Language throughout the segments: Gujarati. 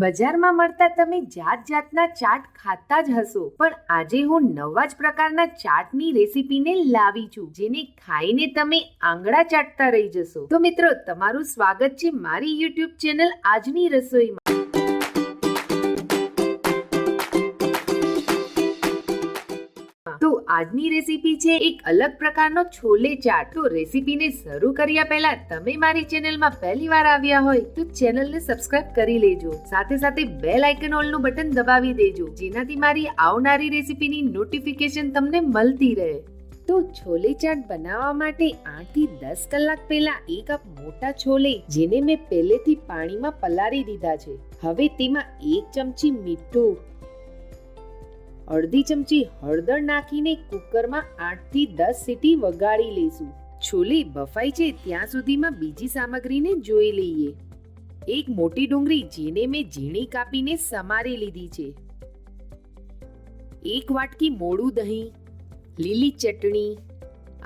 બજારમાં મળતા તમે જાત જાતના ચાટ ખાતા જ હશો. પણ આજે હું નવા જ પ્રકારના ચાટની રેસીપીને લાવી છું, જેને ખાઈને તમે આંગળા ચાટતા રહી જશો. તો મિત્રો, તમારું સ્વાગત છે મારી યુટ્યુબ ચેનલ આજની રસોઈમાં. તો આજની રેસીપી છે એક અલગ પ્રકારનો છોલે ચાટ. તો રેસીપીને શરૂ કર્યા પહેલા તમે મારી ચેનલમાં પહેલી વાર આવ્યા હોય તો ચેનલને સબસ્ક્રાઇબ કરી લેજો. સાથે સાથે બેલ આઇકન ઓલનું બટન દબાવી દેજો, જેનાથી મારી આવનારી રેસીપીની નોટિફિકેશન તમને મળતી રહે. તો છોલે ચાટ બનાવવા માટે આઠથી દસ કલાક પહેલા એક કપ મોટા છોલે, જેને મેં પહેલેથી પાણીમાં પલાળી દીધા છે. હવે તેમાં એક ચમચી મીઠું અડધી ચમચી હળદર નાખીને કુકરમાં આઠથી દસ સીટી વગાડી લઈશું. છોલે બફાઈ છે ત્યાં સુધીમાં બીજી સામગ્રીને જોઈ લઈએ. એક મોટી ડુંગળી જેને મેં ઝીણી કાપીને સમારી લીધી છે. એક વાટકી મોડું દહીં, લીલી ચટણી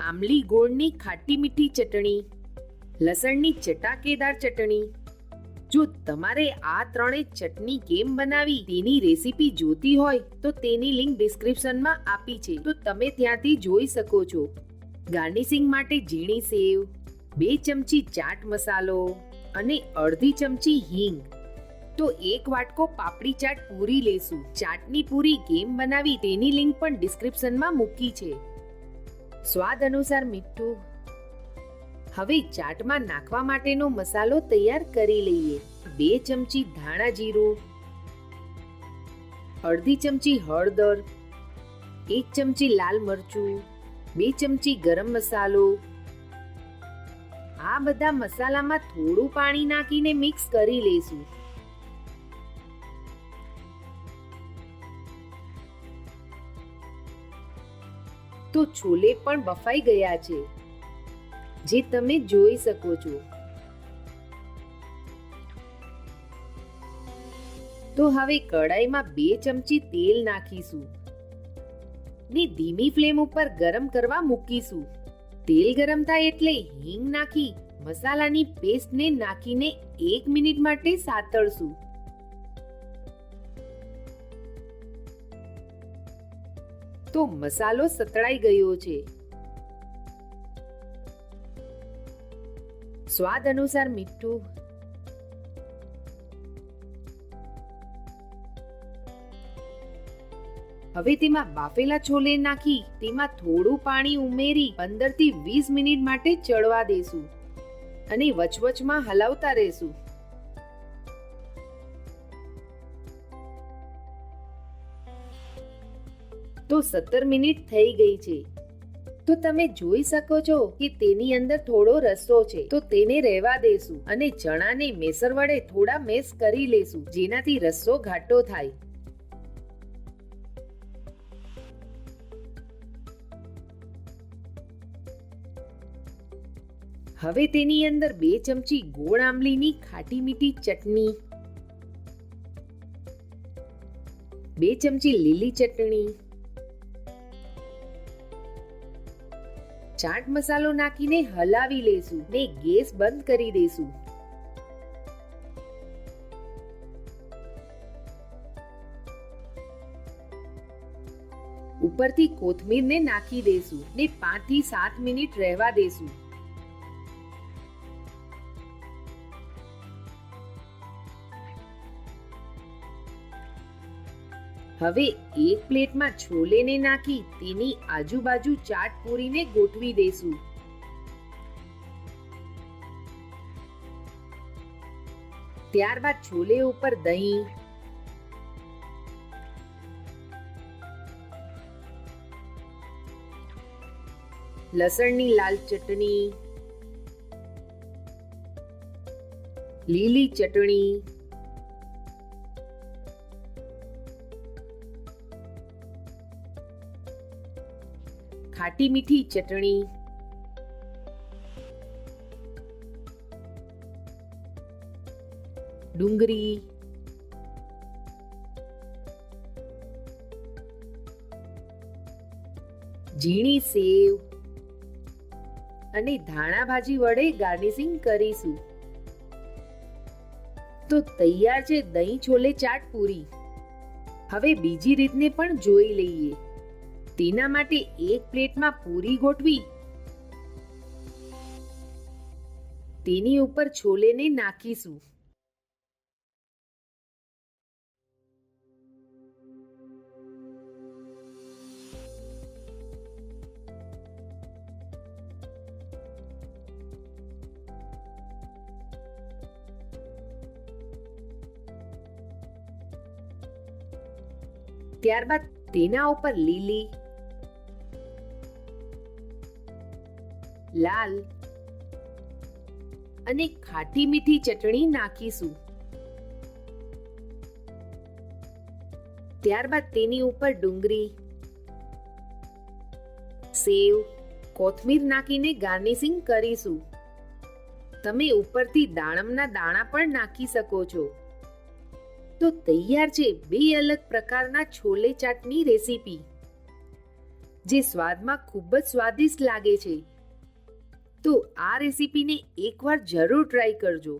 આમલી ગોળની ખાટી મીઠી ચટણી, લસણની ચટાકેદાર ચટણી જો તમારે આ ત્રણેય ચટણી કેમ બનાવી, તેની રેસીપી જોતી હોય, તો તેની લિંક ડિસ્ક્રિપ્શનમાં આપી છે. તો તમે ત્યાંથી જોઈ શકો છો. ગાર્નિશિંગ માટે ઝીણી સેવ, બે ચમચી ચાટ મસાલો અને અડધી ચમચી હિંગ. તો એક વાટકો પાપડી ચાટ પૂરી લેશું. ચાટની પૂરી કેમ બનાવી તેની લિંક પણ ડિસ્ક્રિપ્શનમાં મૂકી છે. સ્વાદ અનુસાર મીઠું હવે ચાટમાં નાખવા માટેનો મસાલો તૈયાર કરી લઈએ. બે ચમચી ધાણા જીરું, અડધી ચમચી હળદર, એક ચમચી લાલ મરચું, બે ચમચી ગરમ મસાલો. આ બધા મસાલામાં થોડું પાણી નાખીને મિક્સ કરી લઈશું. તો છોલે પણ બફાઈ ગયા છે. જે તમે જોઈ શકો છો. તો હવે કડાઈમાં બે ચમચી તેલ નાખીશું. ને ધીમી ફ્લેમ ઉપર ગરમ કરવા મૂકીશું. તેલ ગરમ થાય એટલે હિંગ નાખી, મસાલાની પેસ્ટને નાખીને એક મિનિટ માટે સાતળશું. તો મસાલો સતળાઈ ગયો છે. સ્વાદ અનુસાર મીઠું. હવે તેમાં બાફેલા છોલે નાખી, તેમાં થોડું પાણી ઉમેરી પંદરથી વીસ મિનિટ માટે ચડવા દેશું અને વચવચમાં હલાવતા રહેશું. તો સત્તર મિનિટ થઈ ગઈ છે. તો તમે જોઈ શકો છો કે તેની અંદર થોડો રસો છે. તો તેને રહેવા દેશું અને ચણાને મેસર વડે થોડા મેસ કરી લેશું, જેનાથી રસ્સો ઘાટો થાય. હવે તેની અંદર બે ચમચી ગોળ આંબલીની ખાટી મીઠી ચટણી, બે ચમચી લીલી ચટણી ચાટ મસાલો નાખીને હલાવી લેશું ને ગેસ બંધ કરી દેશું. ઉપરથી કોથમીરને નાખી દેશું ને પાંચથી સાત મિનિટ રહેવા દેશું. હવે એક પ્લેટમાં છોલેને નાખી તેની આજુબાજુ ચાટ પૂરીને ગોઠવી દેશું. ત્યારબાદ છોલે ઉપર દહીં. લસણની લાલ ચટણી. લીલી ચટણી. ખાટી મીઠી ચટણી. ડુંગળી. ઝીણી સેવ. અને ધાણા ભાજી વડે ગાર્નિશિંગ કરીશું. તો તૈયાર છે દહીં છોલે ચાટ પૂરી. હવે બીજી રીતને પણ જોઈ લઈએ. તેના માટે એક પ્લેટમાં પૂરી ગોઠવી. તેની ઉપર છોલેને નાખીશું. ત્યારબાદ તેના ઉપર લીલી લાલ અને ખાટી મીઠી ચટણી નાખીશું. ત્યારબાદ તેની ઉપર ડુંગળી, સેવ, કોથમીર નાખીને ગાર્નિશિંગ કરીશું. તમે ઉપરથી દાણમના દાણા પણ નાખી શકો છો. તો તૈયાર છે બે અલગ પ્રકારના છોલે ચાટની રેસીપી, જે સ્વાદમાં ખૂબ જ સ્વાદિષ્ટ લાગે છે. તો આ રેસીપીને એકવાર જરૂર ટ્રાય કરજો.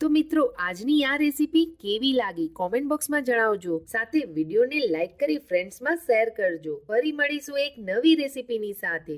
તો મિત્રો, આજની આ રેસીપી કેવી લાગી કોમેન્ટ બોક્સમાં જણાવજો. સાથે વિડીયોને લાઈક કરી ફ્રેન્ડ્સમાં શેર કરજો. ફરી મળીશું એક નવી રેસીપીની સાથે.